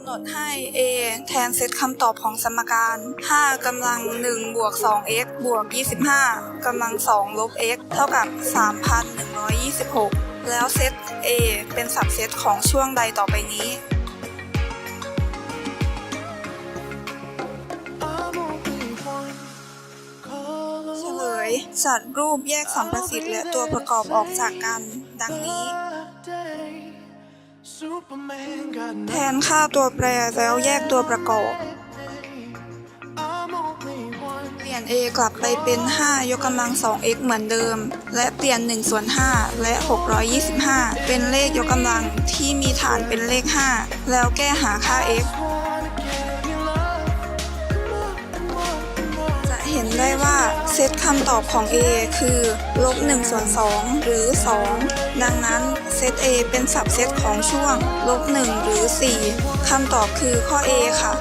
ำหนดให้ a แทนเซตคำตอบของสมการ 5กำลัง 1 บวก 2x บวก 25กำลัง 2 ลบ x เท่ากับ 3,126 แล้วเซต a เป็นสับเซตของช่วงใดต่อไปนี้เฉลยจัดรูปแยกสัมประสิทธิ์และตัวประกอบออกจากกัน ดังนี้ แทนค่าตัวแปรแล้วแยกตัวประกอบ เปลี่ยน a กลับไปเป็น 5 ยกกำลัง 2x เหมือนเดิม และเปลี่ยน1ส่วน5และ 625 เป็นเลขยกกำลังที่มีฐานเป็นเลข 5 แล้วแก้หาค่า x จะเห็นได้ว่าเซตคำตอบของ a คือลบ1ส่วน2หรือ 2 ดังนั้น เซต a เป็นสับเซตของช่วงลบ1หรือ 4คำตอบคือข้อ a ค่ะ